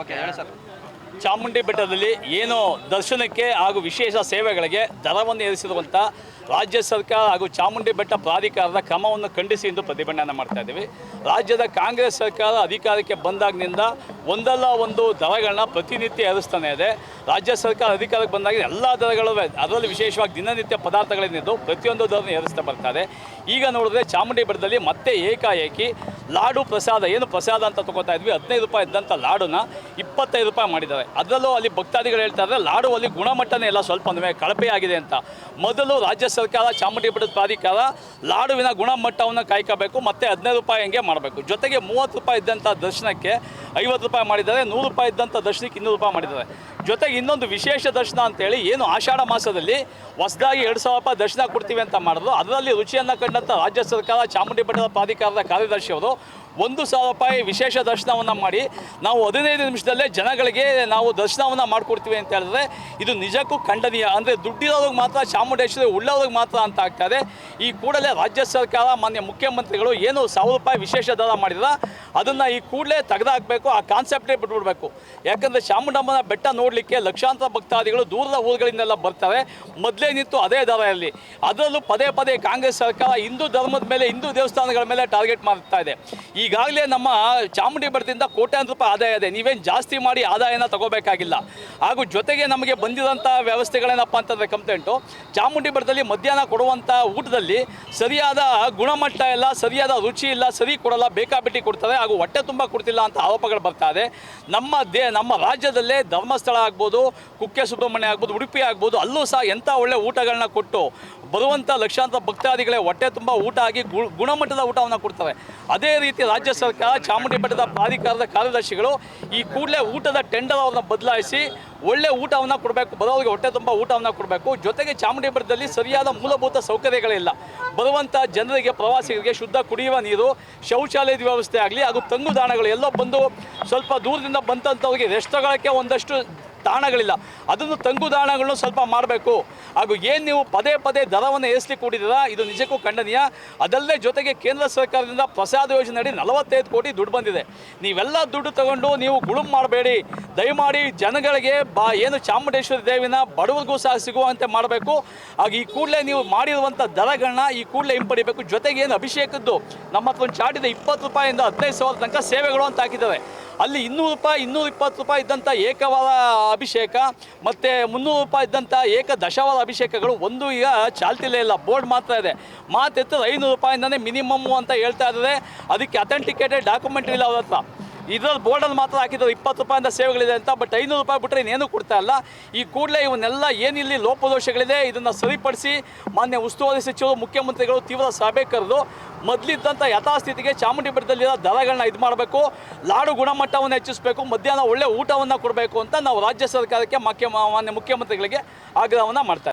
Okay ಹೇಳಿ sir. Chamundi ಬೆಟ್ಟದಲ್ಲಿ ಏನು ದರ್ಶನಕ್ಕೆ ಹಾಗೂ ವಿಶೇಷ ಸೇವೆಗಳಿಗೆ ದರವನ್ನು ಏರಿಸಿರುವಂಥ ರಾಜ್ಯ ಸರ್ಕಾರ ಹಾಗೂ ಚಾಮುಂಡಿ ಬೆಟ್ಟ ಪ್ರಾಧಿಕಾರದ ಕ್ರಮವನ್ನು ಖಂಡಿಸಿ ಎಂದು ಪ್ರತಿಭಟನೆ ಮಾಡ್ತಾ ಇದ್ದೀವಿ. ರಾಜ್ಯದ ಕಾಂಗ್ರೆಸ್ ಸರ್ಕಾರ ಅಧಿಕಾರಕ್ಕೆ ಬಂದಾಗಿನಿಂದ ಒಂದಲ್ಲ ಒಂದು ದರಗಳನ್ನ ಪ್ರತಿನಿತ್ಯ ಏರಿಸ್ತಾನೆ ಇದೆ. ರಾಜ್ಯ ಸರ್ಕಾರ ಅಧಿಕಾರಕ್ಕೆ ಬಂದಾಗ ಎಲ್ಲ ದರಗಳು ಅದರಲ್ಲಿ ವಿಶೇಷವಾಗಿ ದಿನನಿತ್ಯ ಪದಾರ್ಥಗಳೇನಿದ್ದು ಪ್ರತಿಯೊಂದು ದರವನ್ನು ಏರಿಸ್ತಾ ಬರ್ತಾರೆ ಈಗ ನೋಡಿದ್ರೆ ಚಾಮುಂಡಿ ಬೆಟ್ಟದಲ್ಲಿ ಮತ್ತೆ ಏಕಾಏಕಿ ಲಾಡು ಪ್ರಸಾದ, ಏನು ಪ್ರಸಾದ ಅಂತ ತಗೋತಾ ಇದ್ವಿ. ಹದಿನೈದು ರೂಪಾಯಿ ಇದ್ದಂಥ ಲಾಡುನ ಇಪ್ಪತ್ತೈದು ರೂಪಾಯಿ ಮಾಡಿದ್ದಾರೆ. ಅದರಲ್ಲೂ ಅಲ್ಲಿ ಭಕ್ತಾದಿಗಳು ಹೇಳ್ತಾ ಇದ್ದಾರೆ ಲಾಡು ಅಲ್ಲಿ ಗುಣಮಟ್ಟನೇ ಎಲ್ಲ ಸ್ವಲ್ಪ ಅಂದಮೇಲೆ ಕಳಪೆ ಆಗಿದೆ ಅಂತ. ಮೊದಲು ರಾಜ್ಯ ಸರ್ಕಾರ, ಚಾಮುಂಡಿ ಬೆಟ್ಟದ ಪ್ರಾಧಿಕಾರ ಲಾಡುವಿನ ಗುಣಮಟ್ಟವನ್ನು ಕಾಯ್ಕೋಬೇಕು, ಮತ್ತೆ ಹದಿನೈದು ರೂಪಾಯಿ ಹಂಗೆ ಮಾಡಬೇಕು. ಜೊತೆಗೆ ಮೂವತ್ತು ರೂಪಾಯಿ ಇದ್ದಂಥ ದರ್ಶನಕ್ಕೆ ಐವತ್ತು ರೂಪಾಯಿ ಮಾಡಿದ್ದಾರೆ, ನೂರು ರೂಪಾಯಿ ಇದ್ದಂಥ ದರ್ಶನಕ್ಕೆ ಇನ್ನೂರು ರೂಪಾಯಿ ಮಾಡಿದ್ದಾರೆ. ಜೊತೆಗೆ ಇನ್ನೊಂದು ವಿಶೇಷ ದರ್ಶನ ಅಂತೇಳಿ ಏನು ಆಷಾಢ ಮಾಸದಲ್ಲಿ ಹೊಸದಾಗಿ ಎರಡು ಸಾವಿರ ರೂಪಾಯಿ ದರ್ಶನ ಕೊಡ್ತೀವಿ ಅಂತ ಮಾಡಿದ್ರು. ಅದರಲ್ಲಿ ರುಚಿಯನ್ನು ಕಂಡಂಥ ರಾಜ್ಯ ಸರ್ಕಾರ, ಚಾಮುಂಡಿ ಬೆಟ್ಟದ ಪ್ರಾಧಿಕಾರದ ಕಾರ್ಯದರ್ಶಿಯವರು ಒಂದು ಸಾವಿರ ರೂಪಾಯಿ ವಿಶೇಷ ದರ್ಶನವನ್ನು ಮಾಡಿ, ನಾವು ಹದಿನೈದು ನಿಮಿಷದಲ್ಲೇ ಜನಗಳಿಗೆ ನಾವು ದರ್ಶನವನ್ನು ಮಾಡಿಕೊಡ್ತೀವಿ ಅಂತ ಹೇಳಿದ್ರೆ, ಇದು ನಿಜಕ್ಕೂ ಖಂಡನೀಯ. ಅಂದರೆ ದುಡ್ಡಿರೋರಿಗೆ ಮಾತ್ರ, ಚಾಮುಂಡೇಶ್ವರಿ ಉಳ್ಳೋರಿಗೆ ಮಾತ್ರ ಅಂತ ಆಗ್ತದೆ ಈ ಕೂಡಲೇ ರಾಜ್ಯ ಸರ್ಕಾರ, ಮಾನ್ಯ ಮುಖ್ಯಮಂತ್ರಿಗಳು ಏನು ಸಾವಿರ ರೂಪಾಯಿ ವಿಶೇಷ ದರ ಮಾಡಿದ್ರ, ಅದನ್ನು ಈ ಕೂಡಲೇ ತೆಗೆದುಹಾಕಬೇಕು ಆ ಕಾನ್ಸೆಪ್ಟೇ ಬಿಟ್ಬಿಡ್ಬೇಕು. ಯಾಕಂದರೆ ಚಾಮುಂಡಮ್ಮನ ಬೆಟ್ಟ ನೋಡಲಿಕ್ಕೆ ಲಕ್ಷಾಂತರ ಭಕ್ತಾದಿಗಳು ದೂರದ ಊರುಗಳಿಂದೆಲ್ಲ ಬರ್ತಾರೆ. ಮೊದಲೇ ನಿಂತು ಅದೇ ದರ ಇರಲಿ ಅದರಲ್ಲೂ ಪದೇ ಪದೇ ಕಾಂಗ್ರೆಸ್ ಸರ್ಕಾರ ಹಿಂದೂ ಧರ್ಮದ ಮೇಲೆ, ಹಿಂದೂ ದೇವಸ್ಥಾನಗಳ ಮೇಲೆ ಟಾರ್ಗೆಟ್ ಮಾಡ್ತಾ ಇದೆ. ಈಗಾಗಲೇ ನಮ್ಮ ಚಾಮುಂಡಿ ಬೆಟ್ಟದಿಂದ ಕೋಟ್ಯಾಂತರ ರೂಪಾಯಿ ಆದಾಯ ಇದೆ. ನೀವೇನು ಜಾಸ್ತಿ ಮಾಡಿ ಆದಾಯನ ತಗೋಬೇಕಾಗಿಲ್ಲ. ಹಾಗೂ ಜೊತೆಗೆ ನಮಗೆ ಬಂದಿರೋಂಥ ವ್ಯವಸ್ಥೆಗಳೇನಪ್ಪ ಅಂತಂದರೆ ಕಂಪ್ಲೇಂಟು ಚಾಮುಂಡಿ ಬೆಟ್ಟದಲ್ಲಿ ಮಧ್ಯಾಹ್ನ ಕೊಡುವಂಥ ಊಟದಲ್ಲಿ ಸರಿಯಾದ ಗುಣಮಟ್ಟ ಇಲ್ಲ, ಸರಿಯಾದ ರುಚಿ ಇಲ್ಲ, ಸರಿ ಕೊಡಲ್ಲ ಬೇಕಾಬಿಟ್ಟಿ ಕೊಡ್ತಾರೆ. ಹಾಗೂ ಹೊಟ್ಟೆ ತುಂಬ ಕೊಡ್ತಿಲ್ಲ ಅಂತ ಆರೋಪಗಳು ಬರ್ತಾ ಇದೆ. ನಮ್ಮ ದೇ, ನಮ್ಮ ರಾಜ್ಯದಲ್ಲೇ ಧರ್ಮಸ್ಥಳ ಆಗ್ಬೋದು, ಕುಕ್ಕೆ ಸುಬ್ರಹ್ಮಣ್ಯ ಆಗ್ಬೋದು, ಉಡುಪಿ ಆಗ್ಬೋದು, ಅಲ್ಲೂ ಸಹ ಎಂಥ ಒಳ್ಳೆ ಊಟಗಳನ್ನ ಕೊಟ್ಟು ಬರುವಂಥ ಲಕ್ಷಾಂತರ ಭಕ್ತಾದಿಗಳೇ ಹೊಟ್ಟೆ ತುಂಬ ಊಟ ಆಗಿ ಗುಣಮಟ್ಟದ ಊಟವನ್ನು ಕೊಡ್ತಾರೆ ಅದೇ ರೀತಿ ರಾಜ್ಯ ಸರ್ಕಾರ ಚಾಮುಂಡಿ ಬೆಟ್ಟದ ಪ್ರಾಧಿಕಾರದ ಕಾರ್ಯದರ್ಶಿಗಳು ಈ ಕೂಡಲೇ ಊಟದ ಟೆಂಡರ್ ಅವ್ರನ್ನ ಬದಲಾಯಿಸಿ ಒಳ್ಳೆ ಊಟವನ್ನು ಕೊಡಬೇಕು ಬರೋರಿಗೆ ಹೊಟ್ಟೆ ತುಂಬ ಊಟವನ್ನು ಕೊಡಬೇಕು. ಜೊತೆಗೆ ಚಾಮುಂಡಿ ಬೆಟ್ಟದಲ್ಲಿ ಸರಿಯಾದ ಮೂಲಭೂತ ಸೌಕರ್ಯಗಳಿಲ್ಲ ಬರುವಂಥ ಜನರಿಗೆ, ಪ್ರವಾಸಿಗರಿಗೆ ಶುದ್ಧ ಕುಡಿಯುವ ನೀರು, ಶೌಚಾಲಯದ ವ್ಯವಸ್ಥೆ ಆಗಲಿ ಅದು ತಂಗುದಾಣಗಳು ಎಲ್ಲೋ ಬಂದು ಸ್ವಲ್ಪ ದೂರದಿಂದ ಬಂದಂಥವ್ರಿಗೆ ರೆಸ್ಟ್ ತಗೊಳ್ಳೋಕ್ಕೆ ಒಂದಷ್ಟು ತಾಣಗಳಿಲ್ಲ ಅದನ್ನು ತಂಗುದಾಣಗಳನ್ನು ಸ್ವಲ್ಪ ಮಾಡಬೇಕು ಹಾಗೂ ಏನು ನೀವು ಪದೇ ಪದೇ ದರವನ್ನು ಏರಿಸಲಿ ಕೊಟ್ಟಿದ್ದೀರಾ ಇದು ನಿಜಕ್ಕೂ ಖಂಡನೀಯ. ಅದಲ್ಲದೆ ಜೊತೆಗೆ ಕೇಂದ್ರ ಸರ್ಕಾರದಿಂದ ಪ್ರಸಾದ ಯೋಜನೆ ಅಡಿ ನಲವತ್ತೈದು ಕೋಟಿ ದುಡ್ಡು ಬಂದಿದೆ. ನೀವೆಲ್ಲ ದುಡ್ಡು ತಗೊಂಡು ನೀವು ಗುಳುಮ್ ಮಾಡಬೇಡಿ. ದಯಮಾಡಿ ಜನಗಳಿಗೆ ಬಾ, ಏನು ಚಾಮುಂಡೇಶ್ವರಿ ದೇವಿನ ಬಡವರಿಗೂ ಸಹ ಸಿಗುವಂತೆ ಮಾಡಬೇಕು. ಹಾಗೆ ಈ ಕೂಡಲೇ ನೀವು ಮಾಡಿರುವಂಥ ದರಗಳನ್ನ ಈ ಕೂಡಲೇ ಹಿಂಪಡಿಬೇಕು. ಜೊತೆಗೆ ಏನು ಅಭಿಷೇಕದ್ದು ನಮ್ಮ ಹತ್ರ ಒಂದು ಚಾರ್ಟ್ ಇದೆ ಇಪ್ಪತ್ತು ರೂಪಾಯಿಂದ ಹದಿನೈದು ಸಾವಿರ ತನಕ ಸೇವೆಗಳು ಅಂತ ಹಾಕಿದ್ದಾರೆ. ಅಲ್ಲಿ ಇನ್ನೂರು ರೂಪಾಯಿ, ಇನ್ನೂರ ಇಪ್ಪತ್ತು ರೂಪಾಯಿ ಇದ್ದಂಥ ಏಕವಾರ ಅಭಿಷೇಕ ಮತ್ತು ಮುನ್ನೂರು ರೂಪಾಯಿ ಇದ್ದಂಥ ಏಕ ದಶವಾರ ಅಭಿಷೇಕಗಳು ಒಂದು ಈಗ ಚಾಲ್ತಿಲೇ ಇಲ್ಲ. ಬೋರ್ಡ್ ಮಾತ್ರ ಇದೆ. ಮಾತೆತ್ತದ ಐನೂರು ರೂಪಾಯಿಂದನೇ ಮಿನಿಮಮ್ಮು ಅಂತ ಹೇಳ್ತಾ ಇದ್ದಾರೆ. ಅದಕ್ಕೆ ಅಥೆಂಟಿಕೇಟೆಡ್ ಡಾಕ್ಯುಮೆಂಟ್ ಇಲ್ಲ ಅವ್ರ ಹತ್ರ. ಇದ್ರಲ್ಲಿ ಬೋರ್ಡಲ್ಲಿ ಮಾತ್ರ ಹಾಕಿದ್ರು ಇಪ್ಪತ್ತು ರೂಪಾಯಿಂದ ಸೇವೆಗಳಿದೆ ಅಂತ ಬಟ್ ಐನೂರು ರೂಪಾಯಿ ಬಿಟ್ಟರೆ ಇನ್ನೇನು ಕೊಡ್ತಾ ಇಲ್ಲ ಈ ಕೂಡಲೇ ಇವನ್ನೆಲ್ಲ ಏನಿಲ್ಲಿ ಲೋಪದೋಷಗಳಿದೆ, ಇದನ್ನು ಸರಿಪಡಿಸಿ ಮಾನ್ಯ ಉಸ್ತುವಾರಿ ಸಚಿವರು, ಮುಖ್ಯಮಂತ್ರಿಗಳು ತೀವ್ರ ಸಭೆ ಕರೆದು ಮೊದಲಿದ್ದಂಥ ಯಥಾಸ್ಥಿತಿಗೆ ಚಾಮುಂಡಿ ಬೆಟ್ಟದಲ್ಲಿರೋ ದರಗಳನ್ನ ಇದು ಮಾಡಬೇಕು, ಲಾಡು ಗುಣಮಟ್ಟವನ್ನು ಹೆಚ್ಚಿಸಬೇಕು, ಮಧ್ಯಾಹ್ನ ಒಳ್ಳೆ ಊಟವನ್ನು ಕೊಡಬೇಕು ಅಂತ ನಾವು ರಾಜ್ಯ ಸರ್ಕಾರಕ್ಕೆ ಮಾನ್ಯ ಮುಖ್ಯಮಂತ್ರಿಗಳಿಗೆ ಆಗ್ರಹವನ್ನು ಮಾಡ್ತಾ ಇದ್ದೀವಿ.